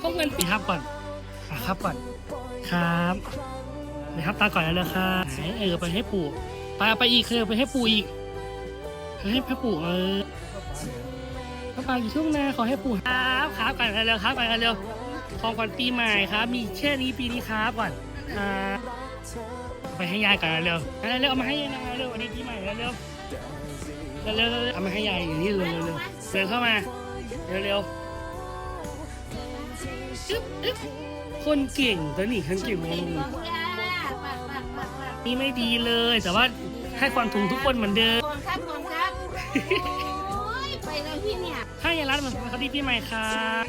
พวกเงินปีครับก่อนอะครับก่อน ครับนะครับตาก่อนแล้วเลยครับไหนเออไปให้ปู่ไปเอาไปอีกเคยไปให้ปู่อีกให้ให้ปู่เออพระปางอยู่ทุ่งนาขอให้ปู่ครับครับก่อนเร็วๆครับก่อนเร็วของขวัญปีใหม่ครับ มีแค่นี้ปีนี้ครับก่อนครับไปให้ยายก่อนเร็วๆเร็วเอามาให้ยายนะเร็ววันนี้ปีใหม่เร็วเร็วเร็วๆเอามาให้ยายอย่างนี้เร็วๆเร็วเดินเข้ามาเร็วๆอึ๊บอึ๊บ คนเก่งตัวนี้คนเก่งวงนี่ไม่ดีเลย แต่ว่าให้ความถุงทุกคนเหมือนเดิมก่อนครับก่อนครับโอ้ยไปแล้วพี่เนี่ยถ้าอย่างรัฐมันเขาดีปีใหม่ครับ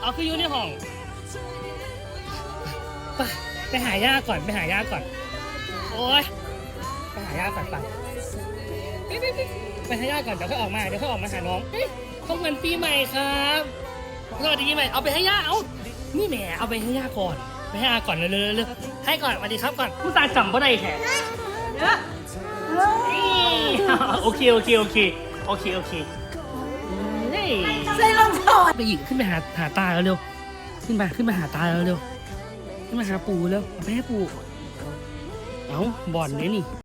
เอาคืออยู่ในห้องไปไป หายาก่อนไปหายาก่อน โอ๊ยไปหายาก่อนไปไปไปไปไปหายาก่อนเดี๋ยวเขาออกมาเดี๋ยวเขาออกมาหาน้องเฮ้ยเขาเหมือนปีใหม่ครับสวัสดีปีใหม่เอาไปให้ย่าเอานี่แหมเอาไปให้ย่าก่อนไปให้อาก่อนเร็วๆเร็วๆให้ก่อนสวัสดีครับก่อนผู้ตาจำบ่ได้แท้โอเคโอเคโอเคโอเคโอเคเฮ้ยใส่รองเท้าไปอีกขึ้นไปหาหาตาเร็วๆขึ้นไปขึ้นไปหาตาเร็วๆขึ้น มาหาปู่แล้วเอาไปให้ปู่ เอาบ่อนเนี่ยนี่